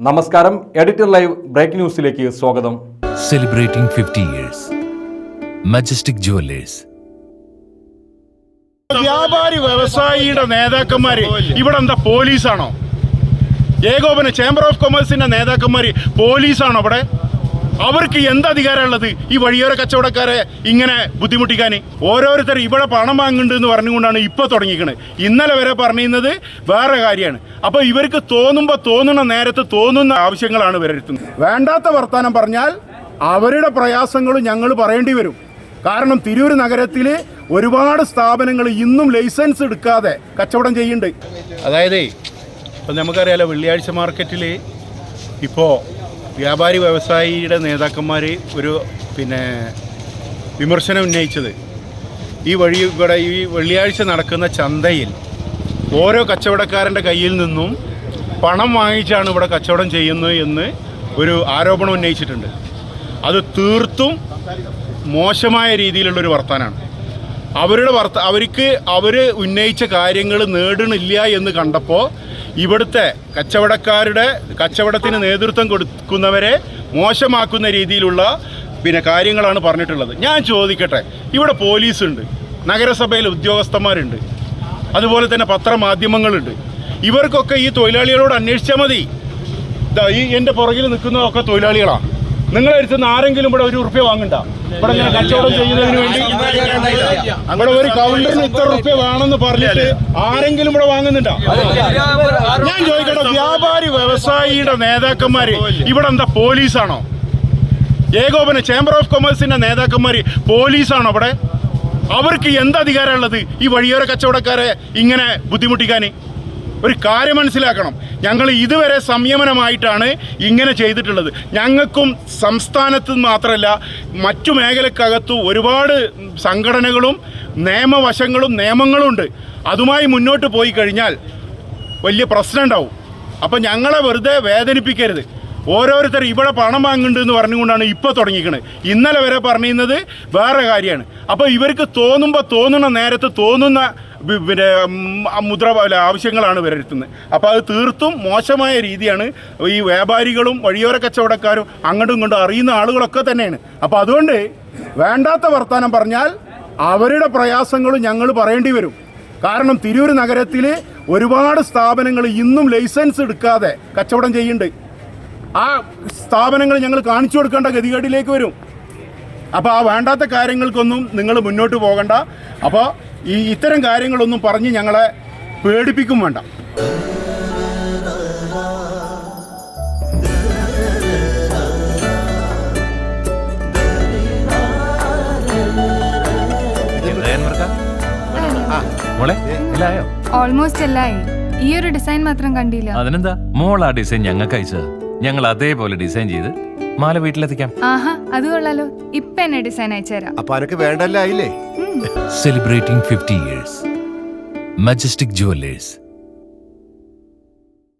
നമസ്കാരം. Editor live break ന്യൂസിലേക്ക് സ്വാഗതം. Celebrating fifty years Majestic Jewellers വ്യാപാരി വ്യവസായിയുടെ നേതാക്കന്മാര് ഇവിടെ എന്താ പോലീസാണോ? ഏകോപന ചേംബർ ഓഫ് കൊമേഴ്സിന്റെ നേതാക്കന്മാര് പോലീസാണോ അവിടെ അവർക്ക് എന്ത് അധികാരമുള്ളത്? ഈ വഴിയോര കച്ചവടക്കാരെ ഇങ്ങനെ ബുദ്ധിമുട്ടിക്കാൻ? ഓരോരുത്തർ ഇവിടെ പണം വാങ്ങുന്നുണ്ട് എന്ന് പറഞ്ഞുകൊണ്ടാണ് ഇപ്പോൾ തുടങ്ങിക്കണത് ഇന്നലെ വരെ പറഞ്ഞിരുന്നത് വേറെ കാര്യമാണ്. അപ്പോൾ ഇവർക്ക് തോന്നുമ്പോൾ തോന്നുന്ന നേരത്ത് തോന്നുന്ന ആവശ്യങ്ങളാണ് വരുത്തുന്നത് വേണ്ടാത്ത വർത്തമാനം പറഞ്ഞാൽ അവരുടെ പ്രയാസങ്ങൾ ഞങ്ങൾ പറയേണ്ടി വരും. കാരണം തിരൂർ നഗരത്തിൽ ഒരുപാട് സ്ഥാപനങ്ങൾ ഇന്നും ലൈസൻസ് എടുക്കാതെ കച്ചവടം ചെയ്യുന്നുണ്ട്. അതായത് ഇപ്പം നമുക്കറിയാലോ വെള്ളിയാഴ്ച മാർക്കറ്റിൽ ഇപ്പോൾ വ്യാപാരി വ്യവസായിയുടെ നേതാക്കന്മാർ ഒരു പിന്നെ വിമർശനം ഉന്നയിച്ചത്. ഈ വഴി ഇവിടെ ഈ വെള്ളിയാഴ്ച നടക്കുന്ന ചന്തയിൽ ഓരോ കച്ചവടക്കാരന്റെ കയ്യിൽ നിന്നും പണം വാങ്ങിച്ചാണ് ഇവിടെ കച്ചവടം ചെയ്യുന്നത് എന്ന് ഒരു ആരോപണം ഉന്നയിച്ചിട്ടുണ്ട്. അത് തീർത്തും മോശമായ രീതിയിലുള്ളൊരു വർത്താനാണ്. അവരുടെ വർത്ത അവർക്ക് അവർ ഉന്നയിച്ച കാര്യങ്ങൾ നേടണില്ല എന്ന് കണ്ടപ്പോൾ ഇവിടുത്തെ കച്ചവടക്കാരുടെ കച്ചവടത്തിന് നേതൃത്വം കൊടുക്കുന്നവരെ മോശമാക്കുന്ന രീതിയിലുള്ള പിന്നെ കാര്യങ്ങളാണ് പറഞ്ഞിട്ടുള്ളത്. ഞാൻ ചോദിക്കട്ടെ ഇവിടെ പോലീസുണ്ട് നഗരസഭയിൽ ഉദ്യോഗസ്ഥന്മാരുണ്ട് അതുപോലെ തന്നെ പത്രമാധ്യമങ്ങളുണ്ട്. ഇവർക്കൊക്കെ ഈ തൊഴിലാളികളോട് അന്വേഷിച്ചാൽ മതി. ഈ എന്റെ പുറകിൽ നിൽക്കുന്നതൊക്കെ തൊഴിലാളികളാണ് നിങ്ങളെ അടുത്തുനിന്ന് ആരെങ്കിലും ഇവിടെ ഒരു റുപ്യ വാങ്ങണ്ട. ഇവിടെ ഇങ്ങനെ കച്ചവടം ചെയ്യുന്നതിന് വേണ്ടി ഇവിടെ ഒരു കൗണ്ടറിന് ഇത്ര റുപ്യ വേണമെന്ന് പറഞ്ഞിട്ട് ആരെങ്കിലും ഇവിടെ വാങ്ങുന്നുണ്ട? ഞാൻ ചോദിക്കട്ടെ വ്യാപാരി വ്യവസായിയുടെ നേതാക്കന്മാര് ഇവിടെ എന്താ പോലീസാണോ? ഏകോപന ചേംബർ ഓഫ് കൊമേഴ്സിന്റെ നേതാക്കന്മാര് പോലീസാണോ അവിടെ അവർക്ക് എന്താ അധികാരമുള്ളത്? ഈ വഴിയോര കച്ചവടക്കാരെ ഇങ്ങനെ ബുദ്ധിമുട്ടിക്കാൻ ഒരു കാര്യം മനസ്സിലാക്കണം. ഞങ്ങൾ ഇതുവരെ സംയമനമായിട്ടാണ് ഇങ്ങനെ ചെയ്തിട്ടുള്ളത്. ഞങ്ങൾക്കും സംസ്ഥാനത്ത് മാത്രമല്ല മറ്റു മേഖലക്കകത്തും ഒരുപാട് സംഘടനകളും നിയമവശങ്ങളും നിയമങ്ങളും ഉണ്ട് അതുമായി മുന്നോട്ട് പോയി കഴിഞ്ഞാൽ വലിയ പ്രശ്നം ഉണ്ടാവും. അപ്പം ഞങ്ങളെ വെറുതെ വേദനിപ്പിക്കരുത്. ഓരോരുത്തർ ഇവിടെ പണം വാങ്ങുന്നുണ്ട് എന്ന് പറഞ്ഞുകൊണ്ടാണ് ഇപ്പോൾ തുടങ്ങിക്കുന്നത് ഇന്നലെ വരെ പറഞ്ഞിരുന്നത് വേറെ കാര്യമാണ്. അപ്പോൾ ഇവർക്ക് തോന്നുമ്പോൾ തോന്നുന്ന നേരത്ത് തോന്നുന്ന പിന്നെ മുദ്ര ആവശ്യങ്ങളാണ് വരുത്തുന്നത് അപ്പോൾ അത് തീർത്തും മോശമായ രീതിയാണ് ഈ വ്യാപാരികളും വഴിയോര കച്ചവടക്കാരും അങ്ങോട്ടും ഇങ്ങോട്ടും അറിയുന്ന ആളുകളൊക്കെ തന്നെയാണ്. അപ്പോൾ അതുകൊണ്ട് വേണ്ടാത്ത വർത്തമാനം പറഞ്ഞാൽ അവരുടെ പ്രയാസങ്ങൾ ഞങ്ങൾ പറയേണ്ടി വരും. കാരണം തിരൂർ നഗരത്തിൽ ഒരുപാട് സ്ഥാപനങ്ങൾ ഇന്നും ലൈസൻസ് എടുക്കാതെ കച്ചവടം ചെയ്യുന്നുണ്ട്. ആ സ്ഥാപനങ്ങൾ ഞങ്ങൾ കാണിച്ചു കൊടുക്കേണ്ട ഗതികേടിലേക്ക് വരും. അപ്പോൾ ആ വേണ്ടാത്ത കാര്യങ്ങൾക്കൊന്നും നിങ്ങൾ മുന്നോട്ട് പോകണ്ട. അപ്പോൾ ഈ ഇത്തരം കാര്യങ്ങളൊന്നും പറഞ്ഞ് ഞങ്ങളെ പേടിപ്പിക്കും വേണ്ട. ഓൾമോസ്റ്റ് എല്ലായി? ഈ ഒരു ഡിസൈൻ മാത്രം കണ്ടില്ല. അതിനെന്താ? മോൾ ആ ഡിസൈൻ ഞങ്ങൾക്ക് അയച്ചത് ഞങ്ങൾ അതേപോലെ ഡിസൈൻ ചെയ്ത് മാല വീട്ടിലെത്തിക്കാം. ആഹാ അത് കൊള്ളാലോ. ഇപ്പൊ എന്നെ ഡിസൈൻ അയച്ചുതരാം അപ്പൊ അനക്ക് വേണ്ടല്ല ആയില്ലേ? celebrating 50 years Majestic Jewelers.